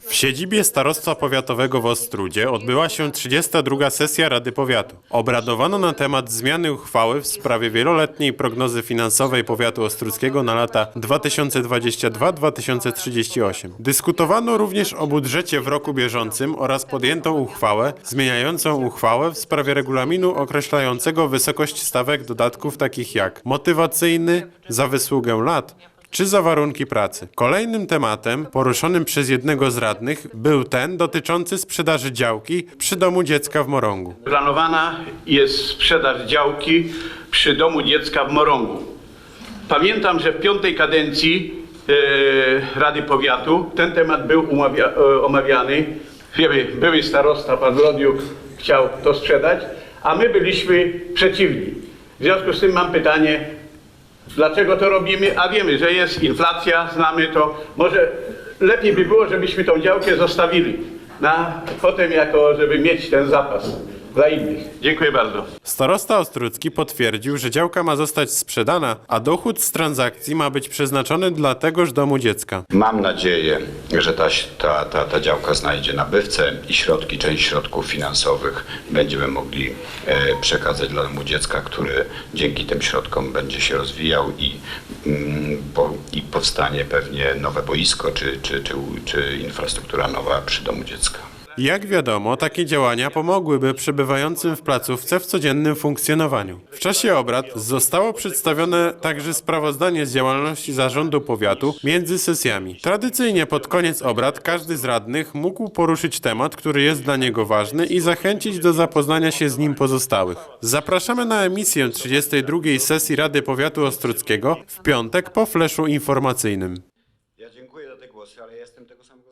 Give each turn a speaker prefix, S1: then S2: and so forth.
S1: W siedzibie Starostwa Powiatowego w Ostrudzie odbyła się 32. sesja Rady Powiatu. Obradowano na temat zmiany uchwały w sprawie wieloletniej prognozy finansowej powiatu ostrudzkiego na lata 2022-2038. Dyskutowano również o budżecie w roku bieżącym oraz podjęto uchwałę zmieniającą uchwałę w sprawie regulaminu określającego wysokość stawek dodatków takich jak motywacyjny za wysługę lat czy za warunki pracy. Kolejnym tematem poruszonym przez jednego z radnych był ten dotyczący sprzedaży działki przy domu dziecka w Morągu.
S2: Planowana jest sprzedaż działki przy domu dziecka w Morągu. Pamiętam, że w piątej kadencji e, Rady Powiatu ten temat był umawia, e, omawiany. Wiemy, były starosta, pan Rodiuk chciał to sprzedać, a my byliśmy przeciwni. W związku z tym mam pytanie, dlaczego to robimy? A wiemy, że jest inflacja, znamy to. Może lepiej by było, żebyśmy tą działkę zostawili na potem, jako żeby mieć ten zapas dla innych. Dziękuję bardzo.
S1: Starosta Ostrucki potwierdził, że działka ma zostać sprzedana, a dochód z transakcji ma być przeznaczony dla tegoż domu dziecka.
S3: Mam nadzieję, że ta, ta, ta, ta działka znajdzie nabywcę i środki, część środków finansowych będziemy mogli e, przekazać dla domu dziecka, który dzięki tym środkom będzie się rozwijał i, mm, i powstanie pewnie nowe boisko czy, czy, czy, czy infrastruktura nowa przy domu dziecka.
S1: Jak wiadomo, takie działania pomogłyby przebywającym w placówce w codziennym funkcjonowaniu. W czasie obrad zostało przedstawione także sprawozdanie z działalności zarządu powiatu między sesjami. Tradycyjnie pod koniec obrad każdy z radnych mógł poruszyć temat, który jest dla niego ważny i zachęcić do zapoznania się z nim pozostałych. Zapraszamy na emisję 32. sesji Rady Powiatu Ostruckiego w piątek po fleszu informacyjnym.
S3: Ja dziękuję za te głosy, ale jestem tego samego